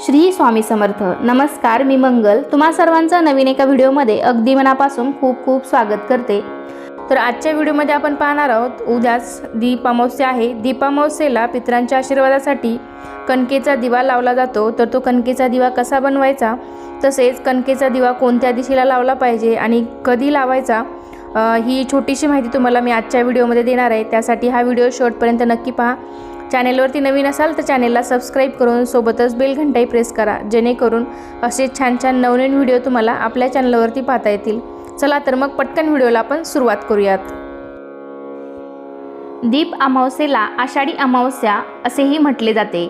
श्री स्वामी समर्थ. नमस्कार मी मंगल. तुम्हा सर्वांचं नवीन एका व्हिडिओमध्ये अगदी मनापासून खूप खूप स्वागत करते. तर आजच्या व्हिडिओमध्ये आपण पाहणार आहोत उद्याच दीप अमावस्या आहे. दीप अमावस्येला पितरांच्या आशीर्वादासाठी कणकेचा दिवा लावला जातो. तर तो कणकेचा दिवा कसा बनवायचा? तसेच कणकेचा दिवा कोणत्या दिशेला लावला पाहिजे आणि कधी लावायचा? ही छोटीशी माहिती तुम्हाला मी आजच्या व्हिडिओमध्ये देणार आहे. त्यासाठी हा व्हिडिओ शेवटपर्यंत नक्की पहा. चॅनेलवरती नवीन असाल तर चॅनेलला सबस्क्राईब करून सोबतच बेल घंटाही प्रेस करा जेणेकरून असे छान छान नवनवीन व्हिडिओ तुम्हाला आपल्या चॅनलवरती पाहता येतील. चला तर मग पटकन व्हिडिओला आपण सुरुवात करूयात. दीप अमावस्येला आषाढी अमावस्या असेही म्हटले जाते.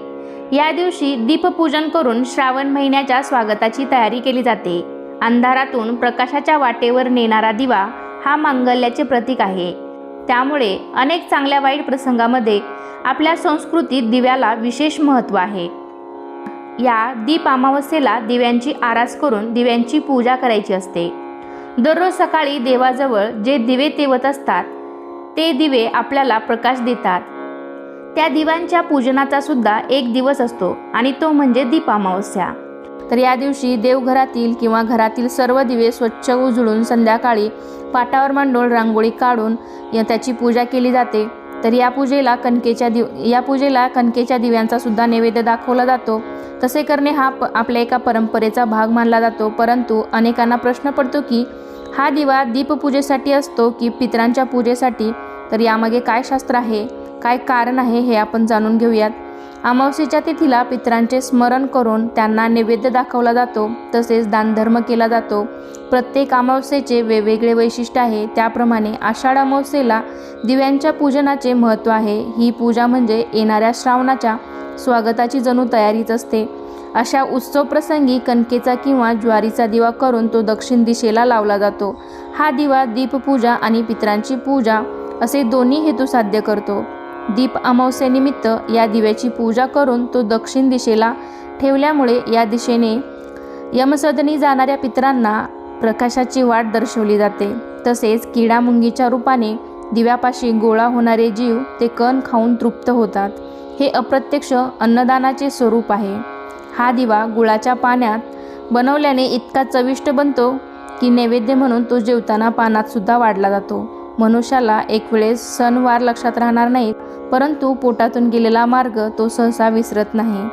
या दिवशी दीपपूजन करून श्रावण महिन्याच्या स्वागताची तयारी केली जाते. अंधारातून प्रकाशाच्या वाटेवर नेणारा दिवा हा मांगल्याचे प्रतीक आहे. त्यामुळे अनेक चांगल्या वाईट प्रसंगामध्ये आपल्या संस्कृतीत दिव्याला विशेष महत्त्व आहे. या दीप अमावस्येला दिव्यांची आरास करून दिव्यांची पूजा करायची असते. दररोज सकाळी देवाजवळ जे दिवे तेवत असतात ते दिवे आपल्याला प्रकाश देतात. त्या दिव्यांच्या पूजनाचा सुद्धा एक दिवस असतो आणि तो म्हणजे दीप अमावस्या. तर या दिवशी देवघरातील किंवा घरातील सर्व दिवे स्वच्छ उजळून संध्याकाळी पाटावर मांडून रांगोळी काढून त्याची पूजा केली जाते. तर या पूजेला कणकेच्या दिव या पूजेला कणकेच्या दिव्यांचा सुद्धा नैवेद्य दाखवला जातो. तसे करणे हा प आपल्या एका परंपरेचा भाग मानला जातो. परंतु अनेकांना प्रश्न पडतो की हा दिवा दीपपूजेसाठी असतो की पितरांच्या पूजेसाठी? तर यामागे काय शास्त्र आहे? काय कारण आहे हे आपण जाणून घेऊयात. अमावस्येच्या तिथीला पितरांचे स्मरण करून त्यांना नैवेद्य दाखवला जातो तसेच दानधर्म केला जातो. प्रत्येक अमावस्येचे वेगवेगळे वैशिष्ट्य आहे. त्याप्रमाणे आषाढ अमावस्येला दिव्यांच्या पूजनाचे महत्त्व आहे. ही पूजा म्हणजे येणाऱ्या श्रावणाच्या स्वागताची जणू तयारीच असते. अशा उत्सव प्रसंगी कणकेचा किंवा ज्वारीचा दिवा करून तो दक्षिण दिशेला लावला जातो. हा दिवा दीपपूजा आणि पितरांची पूजा असे दोन्ही हेतू साध्य करतो. दीप अमावस्येनिमित्त या दिव्याची पूजा करून तो दक्षिण दिशेला ठेवल्यामुळे या दिशेने यमसदनी जाणाऱ्या पितरांना प्रकाशाची वाट दर्शवली जाते. तसेच किडामुंगीच्या रूपाने दिव्यापाशी गोळा होणारे जीव ते कण खाऊन तृप्त होतात. हे अप्रत्यक्ष अन्नदानाचे स्वरूप आहे. हा दिवा गुळाच्या पाण्यात बनवल्याने इतका चविष्ट बनतो की नैवेद्य म्हणून तो जेवताना पानात सुद्धा वाढला जातो. मनुष्याला एक वेळेस सणवार लक्षात राहणार नाहीत परंतु पोटातून गेलेला मार्ग तो सहसा विसरत नाही.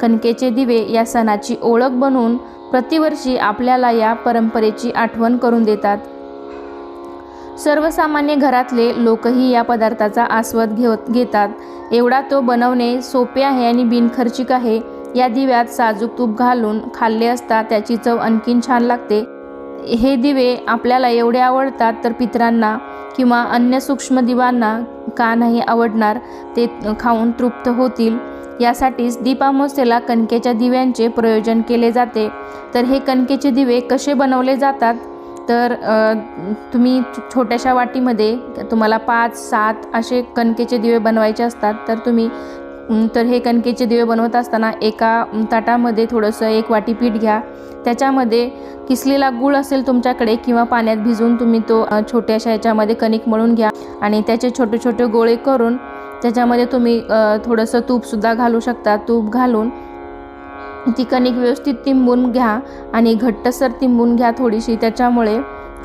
कणकेचे दिवे या सणाची ओळख बनवून प्रतिवर्षी आपल्याला या परंपरेची आठवण करून देतात. सर्वसामान्य घरातले लोकही या पदार्थाचा आस्वाद घेत घेतात. एवढा तो बनवणे सोपे आहे आणि बिनखर्चिक आहे. या दिव्यात साजूक तूप घालून खाल्ले असता त्याची चव आणखीन छान लागते. हे दिवे आपल्याला एवढे आवडतात तर पितरांना किंवा अन्य सूक्ष्म दिवांना का नाही आवडणार ते खाऊन तृप्त होतील. यासाठीच दीपामोसेला कणकेच्या दिव्यांचे प्रयोजन केले जाते. तर हे कणकेचे दिवे कसे बनवले जातात? तर तुम्ही छोट्याशा वाटीमध्ये तुम्हाला पाच सात असे कणकेचे दिवे बनवायचे असतात. तर तुम्ही तर हे कणकेचे दिवे बनवत असताना एका ताटामध्ये थोडंसं एक वाटी पीठ घ्या. त्याच्यामध्ये किसलेला गूळ असेल तुमच्याकडे किंवा पाण्यात भिजवून तुम्ही तो छोट्याशा ह्याच्यामध्ये कणिक मळून घ्या आणि त्याचे छोटे छोटे गोळे करून त्याच्यामध्ये तुम्ही थोडंसं तूपसुद्धा घालू शकता. तूप घालून ती कणिक व्यवस्थित तिंबून घ्या आणि घट्टसर तिंबून घ्या थोडीशी. त्याच्यामुळे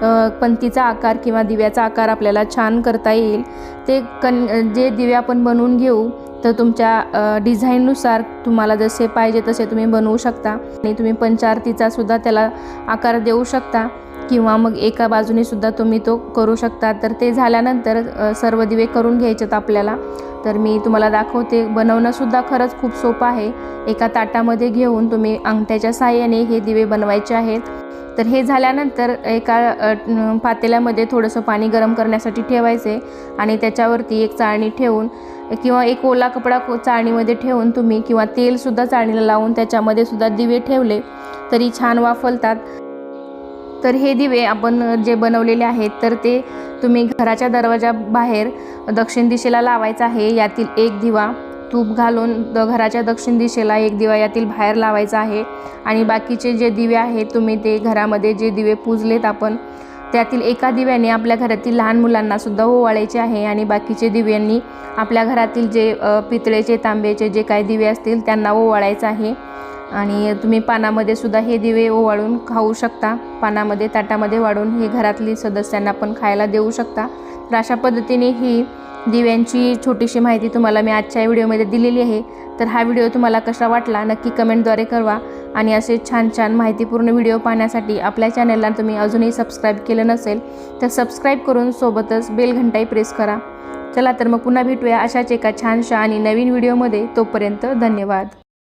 अ, पंतीचा आकार किंवा दिव्याचा आकार आपल्याला छान करता येईल. ते कण जे दिवे आपण बनवून घेऊ तर तुमच्या डिझाईननुसार तुम्हाला जसे पाहिजे तसे तुम्ही बनवू शकता. आणि तुम्ही पंचारतीचा सुद्धा त्याला आकार देऊ शकता. किंवा मग एका बाजूने सुद्धा तुम्ही तो करू शकता. तर ते झाल्यानंतर सर्व दिवे करून घ्यायचेत आपल्याला. तर मी तुम्हाला दाखवते. बनवणंसुद्धा खरंच खूप सोपं आहे. एका ताटामध्ये घेऊन तुम्ही अंगठ्याच्या साह्याने हे दिवे बनवायचे आहेत. तर हे झाल्यानंतर एका पातेल्यामध्ये थोडंसं पाणी गरम करण्यासाठी ठेवायचे आणि त्याच्यावरती एक चाळणी ठेवून किंवा एक ओला कपडा को चाळणीमध्ये ठेवून तुम्ही किंवा तेलसुद्धा चाळणीला लावून त्याच्यामध्ये सुद्धा दिवे ठेवले तरी छान वाफलतात. तर हे दिवे आपण जे बनवलेले आहेत तर ते तुम्ही घराच्या दरवाजाबाहेर दक्षिण दिशेला लावायचं आहे. यातील एक दिवा तूप घालून द घराच्या दक्षिण दिशेला एक दिवा यातील बाहेर लावायचा आहे आणि बाकीचे जे दिवे आहेत तुम्ही ते घरामध्ये जे दिवे पूजलेत आपण त्यातील एका दिव्याने आपल्या घरातील लहान मुलांनासुद्धा ओवाळायचे आहे आणि बाकीचे दिव्यांनी आपल्या घरातील जे पितळेचे तांब्याचे जे काही दिवे असतील त्यांना ओवाळायचं आहे. आणि तुम्ही पानामध्ये सुद्धा हे दिवे ओवाळून खाऊ शकता. पानामध्ये ताटामध्ये वाढून हे घरातली सदस्यांना पण खायला देऊ शकता. तर अशा पद्धतीने ही दिव्यांची छोटीशी माहिती तुम्हाला मी आजच्या व्हिडिओमध्ये दिलेली आहे. तर हा व्हिडिओ तुम्हाला कसा वाटला नक्की कमेंटद्वारे कळवा. आणि असे छान छान माहितीपूर्ण व्हिडिओ पाहण्यासाठी आपल्या चॅनलला तुम्ही अजूनही सबस्क्राईब केलं नसेल तर सबस्क्राईब करून सोबतच बेल घंटाही प्रेस करा. चला तर मग पुन्हा भेटूया अशाच एका छानशा आणि नवीन व्हिडिओमध्ये. तोपर्यंत धन्यवाद.